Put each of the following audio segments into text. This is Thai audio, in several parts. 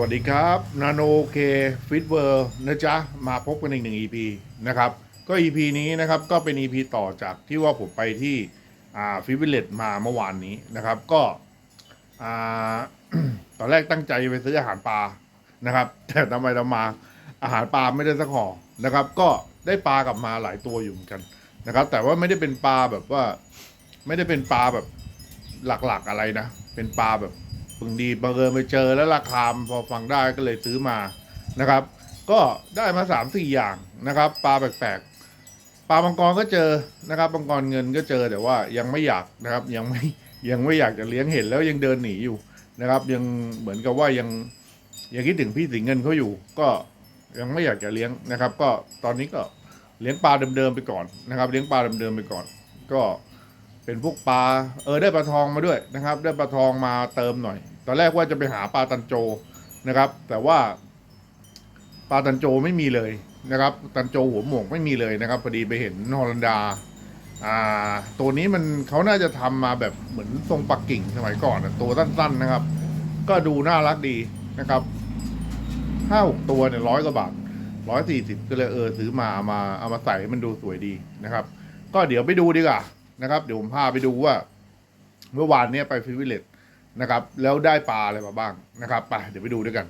วัสดีครับนาโนเคฟิตเวอร์นะจ๊ะ มาพบกันอีกหนึ่ง EP นะครับ ก็ EP นี้นะครับก็เป็น EP ต่อจากที่ว่าผมไปที่อ่าฟิวิเลตมาเมื่อวานนี้นะครับ ก็อ่าตอนแรกตั้งใจไปซื้ออาหารปลานะครับ แต่ทำไมทำมาอาหารปลาไม่ได้สักห่อนะครับ ก็ได้ปลากลับมาหลายตัวอยู่เหมือนกันนะครับ แต่ว่าไม่ได้เป็นปลาแบบว่า ไม่ได้เป็นปลาแบบหลักๆอะไรนะ เป็นปลาแบบ พึงดีบังเอิญไปเจอแล้วราคาพอฟังได้ก็เลยซื้อมานะครับ ก็ได้มาสามสี่อย่างนะครับปลาแปลกๆปลามังกรก็เจอนะครับมังกรเงินก็เจอแต่ว่ายังไม่อยากนะครับยังไม่ยังไม่อยากจะเลี้ยงเห็นแล้วยังเดินหนีอยู่นะครับ ยังเหมือนกับว่ายังยังคิดถึงพี่สิงเงินเขาอยู่ ก็ยังไม่อยากจะเลี้ยงนะครับ ก็ตอนนี้ก็เลี้ยงปลาเดิมๆไปก่อนนะครับ เลี้ยงปลาเดิมๆไปก่อน ก็ เป็นพวกปลาเออได้ปลาทองมาด้วยนะครับ ได้ปลาทองมาเติมหน่อย ตอนแรกว่าจะไปหาปลาตันโจนะครับ แต่ว่าปลาตันโจไม่มีเลยนะครับ ตันโจหัวหมวกไม่มีเลยนะครับพอดีไปเห็นฮอลันดาอ่าตัวนี้มันเขาน่าจะทำมาแบบเหมือนทรงปักกิ่งสมัยก่อนอะตัวสั้นๆนะครับ ก็ดูน่ารักดีนะครับห้าหกตัวเนี่ยร้อยกว่าบาทร้อยสี่สิบก็เลยเออซื้อมาเอามาเอามาใส่ให้มันดูสวยดีนะครับ ก็เดี๋ยวไปดูดีกว่า นะครับ เดี๋ยวผมพาไปดูว่า เมื่อวานเนี้ยไปฟิวิเลตนะครับ แล้วได้ปลาอะไรมาบ้างนะครับไปเดี๋ยวไปดูด้วยกัน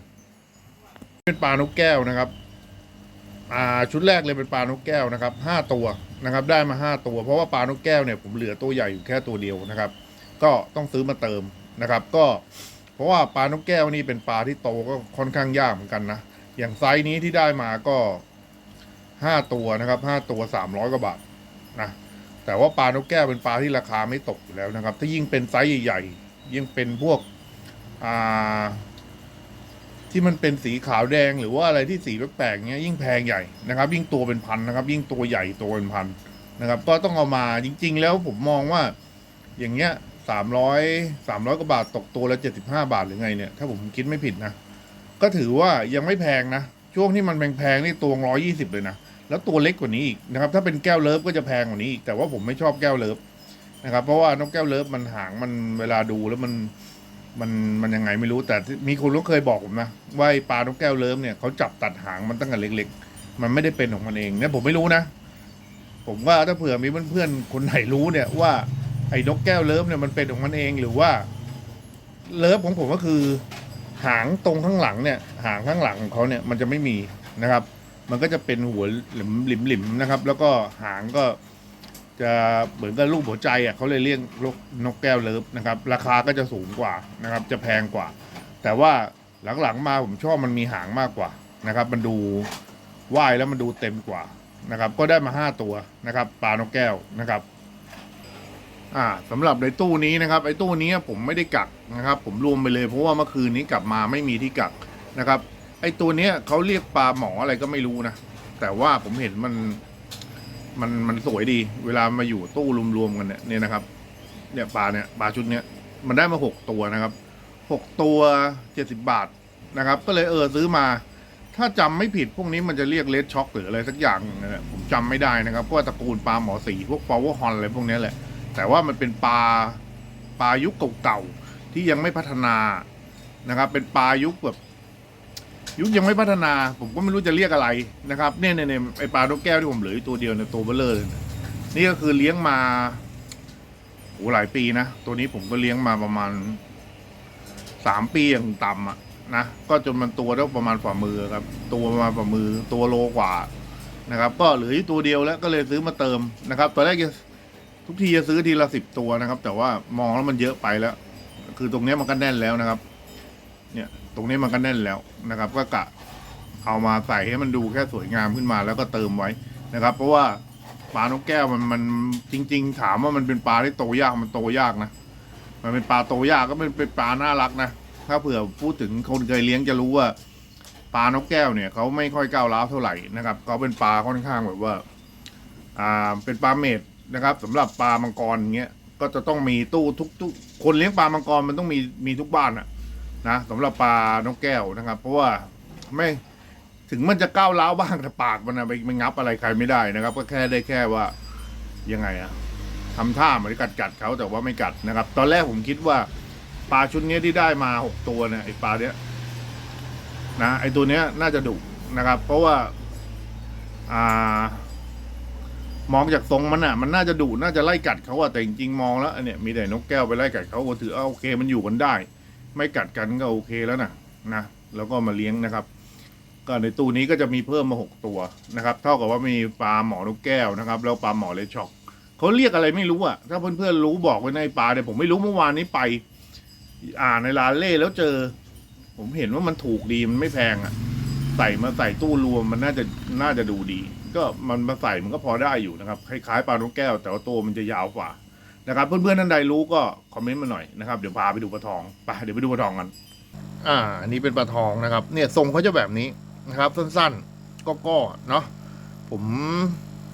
เป็นปลานกแก้วนะครับอ่าชุดแรกเลยเป็นปลานกแก้วนะครับห้าตัวนะครับ ได้มาห้าตัว เพราะว่าปลานกแก้วเนี่ยผมเหลือตัวใหญ่อยู่แค่ตัวเดียวนะครับ ก็ต้องซื้อมาเติมนะครับ ก็เพราะว่าปลานกแก้วนี่เป็นปลาที่โตก็ค่อนข้างยากเหมือนกันนะอย่างไซส์นี้ที่ได้มาก็ห้าตัวนะครับห้าตัวสามร้อยกว่าบาทนะ แต่ว่าปลานกแก้วเป็นปลาที่ราคาไม่ตกอยู่แล้วนะครับ ถ้ายิ่งเป็นไซส์ใหญ่ๆ ยิ่งเป็นพวกอ่าที่มันเป็นสีขาวแดงหรือว่าอะไรที่สีแปลกๆเงี้ยยิ่งแพงใหญ่นะครับ ยิ่งตัวเป็นพันนะครับ ยิ่งตัวใหญ่ตัวเป็นพันนะครับ ก็ต้องเอามาจริง ๆ แล้วผมมองว่าอย่างเงี้ยสามร้อยสามร้อยกว่าบาทตกตัวละเจ็ดสิบห้าบาทหรือไงเนี่ย ถ้าผมคิดไม่ผิดนะ ก็ถือว่ายังไม่แพงนะ ช่วงที่มันแพงๆนี่ตัวร้อยยี่สิบเลยนะ แล้วตัวเล็กกว่านี้อีกนะครับถ้าเป็นแก้วเลิฟก็จะแพงกว่านี้อีกแต่ว่าผมไม่ชอบแก้วเลิฟนะครับเพราะว่านกแก้วเลิฟมันหางมันเวลาดูแล้วมันมันมันยังไงไม่รู้แต่มีคนก็เคยบอกผมนะว่าปลานกแก้วเลิฟเนี่ยเขาจับตัดหางมันตั้งแต่เล็ก ๆ มันไม่ได้เป็นของมันเองเนี่ยผมไม่รู้นะ ผมว่าถ้าเผื่อมีเพื่อนๆคนไหนรู้เนี่ยว่าไอ้นกแก้วเลิฟเนี่ยมันเป็นของมันเองหรือว่า เลิฟของผมก็คือ หางตรงข้างหลังเนี่ยหางข้างหลังของเขาเนี่ยมันจะไม่มีนะครับ มันก็จะเป็นหัวหลิมหลิมหลิมนะครับ แล้วก็หางก็จะเหมือนกับรูปหัวใจอะเขาเลยเรียกนกนกแก้วเลิฟนะครับ ราคาก็จะสูงกว่านะครับ จะแพงกว่า แต่ว่าหลังๆมาผมชอบมันมีหางมากกว่านะครับ มันดูว่ายแล้วมันดูเต็มกว่านะครับ ก็ได้มาห้าตัวนะครับปลานกแก้วนะครับ อ่าสำหรับในตู้นี้นะครับไอ้ตู้นี้ผมไม่ได้กักนะครับ ผมรวมไปเลยเพราะว่าเมื่อคืนนี้กลับมาไม่มีที่กักนะครับ ไอ้ตัวเนี้ยเขาเรียกปลาหมออะไรก็ไม่รู้นะแต่ว่าผมเห็นมันมันมันสวยดี เวลามาอยู่ตู้รวมๆกันเนี่ยเนี่ยนะครับ เนี่ยปลาเนี่ยปลาชุดเนี้ยมันได้มาหกตัวนะครับหกตัวเจ็ดสิบบาทนะครับ ก็เลยเออซื้อมาถ้าจำไม่ผิดพวกนี้มันจะเรียกเลดช็อกหรืออะไรสักอย่างนะผมจำไม่ได้นะครับเพว่าตระกูลปลาหมอสีพวกฟาวเวอร์ฮอนอะไรพวกนี้แหละ แต่ว่ามันเป็นปลาปลายุคเก่าๆที่ยังไม่พัฒนานะครับ เป็นปลายุคแบบ ยุคยังไม่พัฒนา ผมก็ไม่รู้จะเรียกอะไรนะครับเนี่ยเนี่ยเนี่ยไอปลานกแก้วที่ผมเหลืออยู่ตัวเดียวเนี่ยตัวเบลเลอร์เลยนะนี่ก็คือเลี้ยงมาโหหลายปีนะ ตัวนี้ผมก็เลี้ยงมาประมาณสามปีอย่างต่ำอะนะก็จนมันตัวได้ประมาณฝ่ามือครับ ตัวประมาณฝ่ามือตัวโลกว่านะครับ ก็เหลืออยู่ตัวเดียวแล้วก็เลยซื้อมาเติมนะครับตอนแรกจะ ทุกทีจะซื้อทีละสิบตัวนะครับ แต่ว่ามองแล้วมันเยอะไปแล้ว คือตรงนี้มันก็แน่นแล้วนะครับ เนี่ย ตรงนี้มันก็แน่นแล้วนะครับ ก็กะเอามาใส่ให้มันดูแค่สวยงามขึ้นมาแล้วก็เติมไว้นะครับ เพราะว่าปลานกแก้วมันมันจริง ๆ ถามว่ามันเป็นปลาที่โตยากมันโตยากนะมันเป็นปลาโตยากก็เป็นเป็นปลาน่ารักนะถ้าเผื่อพูดถึงคนเคยเลี้ยงจะรู้ว่าปลานกแก้วเนี่ยเขาไม่ค่อยก้าวร้าวเท่าไหร่นะครับเขาเป็นปลาค่อนข้างแบบว่า อ่าเป็นปลาเมด นะครับสำหรับปลามังกรอย่างเงี้ยก็จะต้องมีตู้ทุกทุกคนเลี้ยงปลามังกรมันต้องมีมีทุกบ้านอะนะสำหรับปลานกแก้วนะครับ เพราะว่าไม่ถึงมันจะก้าวร้าวบ้างแต่ปากมันอะไปไม่งับอะไรใครไม่ได้นะครับ ก็แค่ได้แค่ว่ายังไงอะทำท่าเหมือนกัดกัดเขาแต่ว่าไม่กัดนะครับ ตอนแรกผมคิดว่าปลาชุดนี้ที่ได้มาหกตัวเนี่ยไอปลาเนี้ยนะไอตัวเนี้ยน่าจะดุนะครับ เพราะว่าอ่า มองจากทรงมันอะ มันน่าจะดุน่าจะไล่กัดเขาอะแต่จริงๆมองแล้วอันเนี่ยมีแต่นกแก้วไปไล่กัดเขาก็ถือเอาโอเคมันอยู่กันได้ ไม่กัดกันก็โอเคแล้วนะนะแล้วก็มาเลี้ยงนะครับ ก็ในตู้นี้ก็จะมีเพิ่มมาหกตัวนะครับ เท่ากับว่ามีปลาหมอนกแก้วนะครับ แล้วปลาหมอเลช็อกเขาเรียกอะไรไม่รู้อะถ้าเพื่อนๆรู้บอกไว้ในปลาเนี่ยผมไม่รู้เมื่อวานนี้ไป อ่านในร้านเล่แล้วเจอ ผมเห็นว่ามันถูกดีมันไม่แพงอะ ใส่มาใส่ตู้รวมมันน่าจะน่าจะดูดี ก็มันมาใส่มันก็พอได้อยู่นะครับ คล้ายๆปลานกแก้ว แต่ว่าตัวมันจะยาวกว่านะครับ เพื่อนๆท่านใดรู้ก็คอมเมนต์มาหน่อยนะครับเดี๋ยวพาไปดูปลาทองไปเดี๋ยวไปดูปลาทองกันอ่าอันนี้เป็นปลาทองนะครับ เนี่ยทรงเขาจะแบบนี้นะครับ สั้นๆก็ก็เนาะผม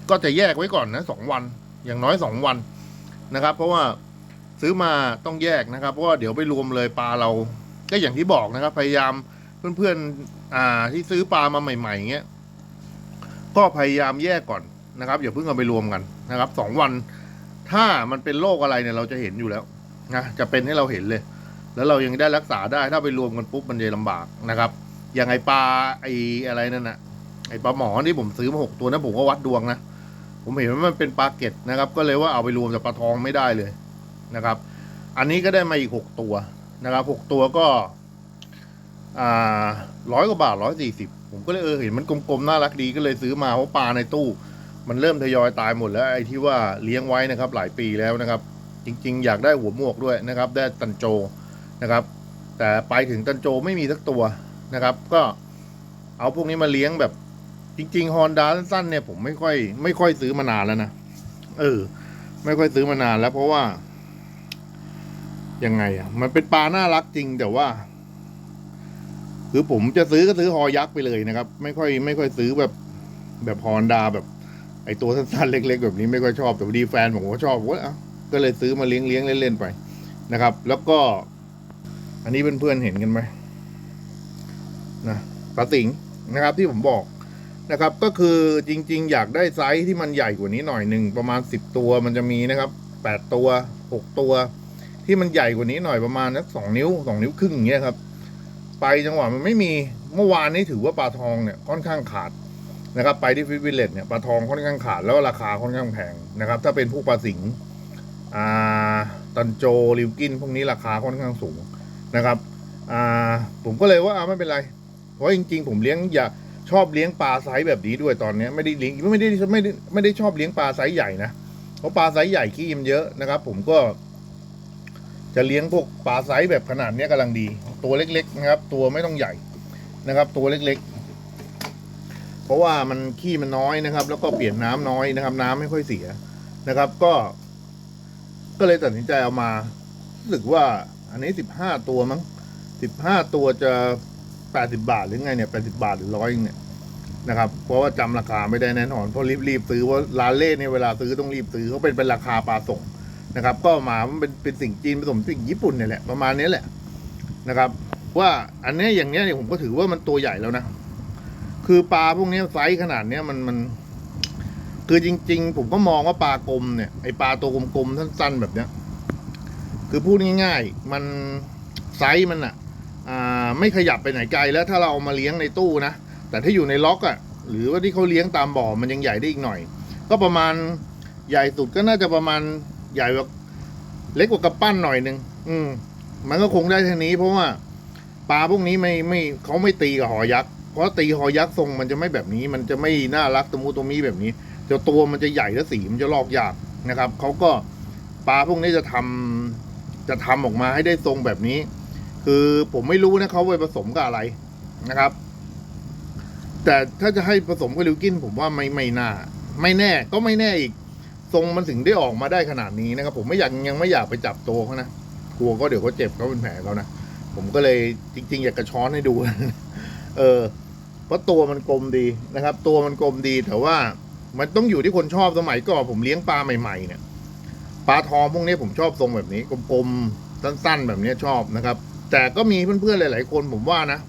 ก็จะแยกไว้ก่อนนะสองวัน อย่างน้อยสองวันนะครับ เพราะว่าซื้อมาต้องแยกนะครับ เพราะว่าเดี๋ยวไปรวมเลยปลาเราก็อย่างที่บอกนะครับ พยายาม เพื่อนๆอ่าที่ซื้อปลามาใหม่ๆเงี้ยก็พยายามแยกก่อนนะครับอย่าเพิ่งเอาไปรวมกันนะครับสองวัน ถ้ามันเป็นโรคอะไรเนี่ยเราจะเห็นอยู่แล้วนะจะเป็นให้เราเห็นเลย แล้วเรายังได้รักษาได้ถ้าไปรวมกันปุ๊บมันจะลำบากนะครับ อย่างไอปลาไออะไรนั่นนะไอปลาหมอที่ผมซื้อมาหกตัวนะผมก็วัดดวงนะผมเห็นว่ามันเป็นปลาเก็ดนะครับ ก็เลยว่าเอาไปรวมกับปลาทองไม่ได้เลยนะครับ อันนี้ก็ได้มาอีกหกตัวนะครับหกตัวก็ อ่าร้อยกว่าบาทร้อยสี่สิบผมก็เลยเออเห็นมันกลมๆน่ารักดีก็เลยซื้อมาเพราะปลาในตู้ มันเริ่มทยอยตายหมดแล้วไอ้ที่ว่าเลี้ยงไว้นะครับ หลายปีแล้วนะครับ จริง ๆ อยากได้หัวหมวกด้วยนะครับ ได้ตันโจนะครับ แต่ไปถึงตันโจไม่มีสักตัวนะครับ ก็เอาพวกนี้มาเลี้ยงแบบ จริงๆฮอนด้าสั้นๆเนี่ยผมไม่ค่อยไม่ค่อยซื้อมานานแล้วนะเออ ไม่ค่อยซื้อมานานแล้วเพราะว่ายังไงอะมันเป็นปลาน่ารักจริงแต่ว่า คือผมจะซื้อก็ซื้อฮอยักษ์ไปเลยนะครับ ไม่ค่อยไม่ค่อยซื้อแบบแบบฮอนดาแบบ ไอตัวสั้นๆเล็ก ๆ แบบนี้ไม่ค่อยชอบแต่พอดีแฟนผมก็ชอบผมก็เอ้าก็เลยซื้อมาเลี้ยงเลี้ยงเล่นๆไปนะครับ แล้วก็ อันนี้เพื่อนๆเห็นกันไหมนะปลาสิงนะครับที่ผมบอกนะครับ ก็คือจริง ๆ อยากได้ไซส์ที่มันใหญ่กว่านี้หน่อยหนึ่งประมาณสิบตัวมันจะมีนะครับแปดตัวหกตัว ที่มันใหญ่กว่านี้หน่อยประมาณนักสองนิ้วสองนิ้วครึ่งอย่างเงี้ยครับ ไปจังหวะมันไม่มีเมื่อวานนี้ถือว่าปลาทองเนี่ยค่อนข้างขาดนะครับไปที่ฟิตวิลเลตเนี่ยปลาทองค่อนข้างขาดแล้วราคาค่อนข้างแพงนะครับถ้าเป็นพวกปลาสิงห์อ่าตันโจริวกินพวกนี้ราคาค่อนข้างสูงนะครับอ่าผมก็เลยว่าอ่าไม่เป็นไรเพราะจริงๆ ผมเลี้ยงอยากชอบเลี้ยงปลาไซส์แบบนี้ด้วยตอนนี้ไม่ได้เลี้ยงไม่ได้ไม่ได้ไม่ได้ชอบเลี้ยงปลาไซส์ใหญ่นะเพราะปลาไซส์ใหญ่ขี้มันเยอะนะครับ ผมก็ จะเลี้ยงพวกปลาไซส์แบบขนาดนี้ยกำลังดี ตัวเล็กๆนะครับ ตัวไม่ต้องใหญ่นะครับ ตัวเล็กๆ เพราะว่ามันขี้มันน้อยนะครับ แล้วก็เปลี่ยนน้ำน้อยนะครับ น้ำไม่ค่อยเสียนะครับ ก็ ก็เลยตัดสินใจเอามารู้สึกว่า อันนี้สิบห้าตัวมั้งสิบห้าตัวจะแปดสิบาทหรือไงเนี่ยแปดสิบาทหรือร้อยเนี่ยนะครับเพราะว่าจำราคาไม่ได้แน่นอนเพราะรีบๆซื้อว่าร้านเล่เนี่ยเวลาซื้อต้องรีบซื้อเขาเป็นเป็นราคาปลาส่งนะครับ ก็มามันเป็นเป็นสิ่งจีนผสมสิ่งญี่ปุ่นเนี่ยแหละประมาณนี้แหละ นะครับ ว่าอันนี้อย่างเนี้ยเนี่ยผมก็ถือว่ามันตัวใหญ่แล้วนะ คือปลาพวกนี้ไซส์ขนาดเนี้ยมันมัน คือจริง ๆ ผมก็มองว่าปลากลมเนี่ยไอปลาตัวกลมๆสั้นๆแบบเนี้ย คือพูดง่ายๆ มันไซส์มันอะอ่าไม่ขยับไปไหนไกลแล้วถ้าเราเอามาเลี้ยงในตู้นะแต่ถ้าอยู่ในล็อกอะหรือว่าที่เขาเลี้ยงตามบ่อมันยังใหญ่ได้อีกหน่อย ก็ประมาณใหญ่สุดก็น่าจะประมาณใหญ่กว่าเล็กกว่ากระปั้นหน่อยนึง อืม มันก็คงได้เท่านี้เพราะว่าปลาพวกนี้ไม่ไม่เขาไม่ตีกับหอยักษ์เพราะตีหอยักษ์ทรงมันจะไม่แบบนี้ มันจะไม่น่ารักตะมูตะมีแบบนี้จะตัวมันจะใหญ่และสีมันจะลอกยากนะครับเขาก็ปลาพวกนี้จะทำจะทำออกมาให้ได้ทรงแบบนี้ คือผมไม่รู้นะเขาไปผสมกับอะไรนะครับ แต่ถ้าจะให้ผสมกับลิวกิน ผมว่าไม่ไม่น่า ไม่แน่ก็ไม่แน่อีก ทรงมันถึงได้ออกมาได้ขนาดนี้นะครับ ผมไม่อยากยังไม่อยากไปจับตัวเขานะ กลัวก็เดี๋ยวเขาเจ็บเขาเป็นแผลเขานะผมก็เลยจริง ๆ อยากกระช้อนให้ดู เออเพราะตัวมันกลมดีนะครับ ตัวมันกลมดีแต่ว่ามันต้องอยู่ที่คนชอบสมัยก่อนผมเลี้ยงปลาใหม่ๆเนี่ยปลาทองพวกนี้ผมชอบทรงแบบนี้กลมๆสั้น ๆ แบบนี้ชอบนะครับ แต่ก็มีเพื่อนๆหลาย ๆ คนผมว่านะ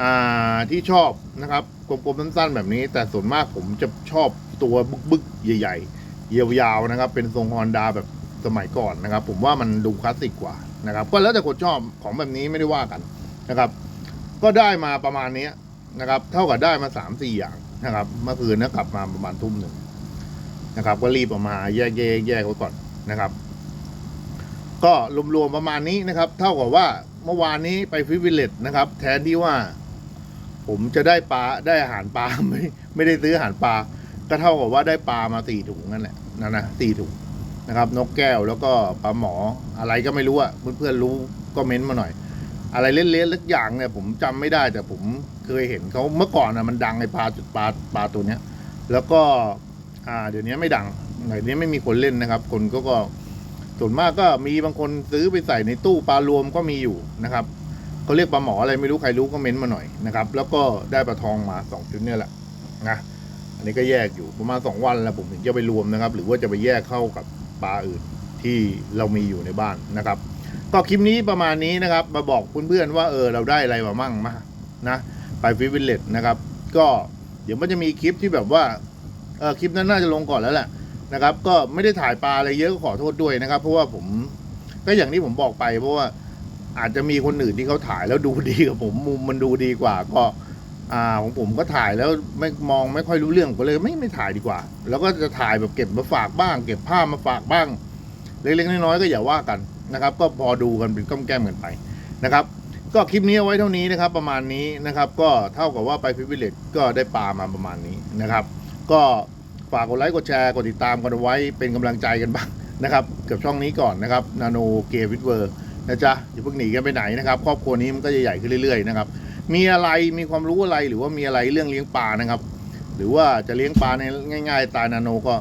อ่าที่ชอบนะครับกลมๆสั้นๆแบบนี้ แต่ส่วนมากผมจะชอบตัวบึกๆใหญ่ ๆ ยาวๆนะครับ เป็นทรงฮอนดาแบบ สมัยก่อนนะครับ ผมว่ามันดูคลาสสิกกว่านะครับ ก็แล้วแต่คนชอบของแบบนี้ไม่ได้ว่ากันนะครับ ก็ได้มาประมาณนี้นะครับ เท่ากับได้มาสามสี่อย่างนะครับ เมื่อคืนนะกลับมาประมาณทุ่มหนึ่งนะครับ ก็รีบออกมาแยกแยกแยกไว้ก่อนนะครับ ก็รวมๆประมาณนี้นะครับ เท่ากับว่าเมื่อวานนี้ไปฟิวิลเลตนะครับ แทนที่ว่า ผมจะได้ปลาได้อาหารปลาไม่ไม่ได้ซื้ออาหารปลาก็เท่ากับว่าได้ปลามาสี่ถุงนั่นแหละนั่นนะสี่ถุง นะครับ นกแก้วแล้วก็ปลาหมออะไรก็ไม่รู้อะเพื่อนๆรู้ก็เม้นมาหน่อย อะไรเล่นๆเล็กอย่างเนี่ยผมจำไม่ได้แต่ผมเคยเห็นเขาเมื่อก่อนนะมันดังไอ้ปลาจุดปลาปลาตัวเนี้ย แล้วก็อ่าเดี๋ยวนี้ไม่ดังเดี๋ยวนี้ไม่มีคนเล่นนะครับ คนก็ก็ส่วนมากก็มีบางคนซื้อไปใส่ในตู้ปลารวมก็มีอยู่นะครับเขาเรียกปลาหมออะไรไม่รู้ใครรู้ก็เม้นมาหน่อยนะครับ แล้วก็ได้ปลาทองมาสองชุดเนี่ยแหละนะอันนี้ก็แยกอยู่ประมาณสองวันแล้วผมถึงจะไปรวมนะครับ หรือว่าจะไปแยกเข้ากับ ปลาอื่นที่เรามีอยู่ในบ้านนะครับ ก็คลิปนี้ประมาณนี้นะครับ มาบอกเพื่อนๆว่าเออเราได้อะไรมามั่งมานะไปฟิวิลเลตนะครับ ก็เดี๋ยวมันจะมีคลิปที่แบบว่าเออคลิปนั้นน่าจะลงก่อนแล้วแหละนะครับ ก็ไม่ได้ถ่ายปลาอะไรเยอะก็ขอโทษด้วยนะครับ เพราะว่าผมก็อย่างที่ผมบอกไป เพราะว่าอาจจะมีคนอื่นที่เขาถ่ายแล้วดูดีกับผมมุมมันดูดีกว่าก็ อ่าของผมก็ถ่ายแล้วไม่มองไม่ค่อยรู้เรื่องก็เลยไม่ไม่ถ่ายดีกว่า แล้วก็จะถ่ายแบบเก็บมาฝากบ้าง เก็บภาพมาฝากบ้าง เล็กๆน้อยๆก็อย่าว่ากันนะครับ ก็พอดูกันเป็นก้มแก้มกันไปนะครับ ก็คลิปนี้เอาไว้เท่านี้นะครับ ประมาณนี้นะครับ ก็เท่ากับว่าไปพิพิเลตก็ได้ปลามาประมาณนี้นะครับ ก็ฝากกดไลค์กดแชร์กดติดตามกันไว้เป็นกำลังใจกันบ้างนะครับกับช่องนี้ก่อนนะครับนาโนเกวิดเวอร์นะจ๊ะอย่าเพิ่งหนีกันไปไหนนะครับ ครอบครัวนี้มันก็จะใหญ่ขึ้นเรื่อยๆนะครับ มีอะไรมีความรู้อะไรหรือว่ามีอะไรเรื่องเลี้ยงปลานะครับ หรือว่าจะเลี้ยงปลาในง่าย ๆ ตายนาโนก็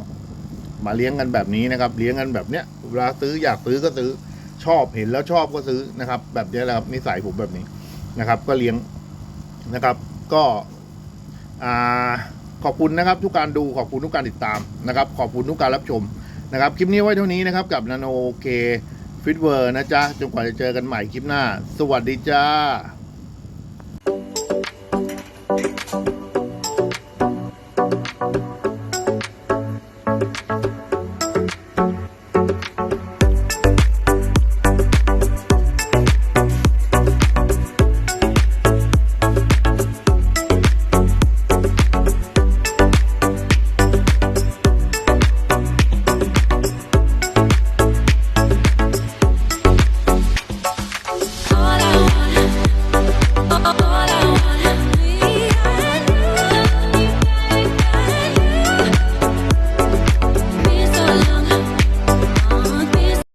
มาเลี้ยงกันแบบนี้นะครับ เลี้ยงกันแบบเนี้ยเวลาซื้ออยากซื้อก็ซื้อชอบเห็นแล้วชอบก็ซื้อนะครับ แบบนี้แหละครับนิสัยผมแบบนี้นะครับ ก็เลี้ยงนะครับ ก็อ่าขอบคุณนะครับ ทุกการดูขอบคุณทุกการติดตามนะครับ ขอบคุณทุกการรับชมนะครับ คลิปนี้ไว้เท่านี้นะครับ กับนาโนเคฟิตเวอร์นะจ๊ะจนกว่าจะเจอกันใหม่คลิปหน้า สวัสดีจ้า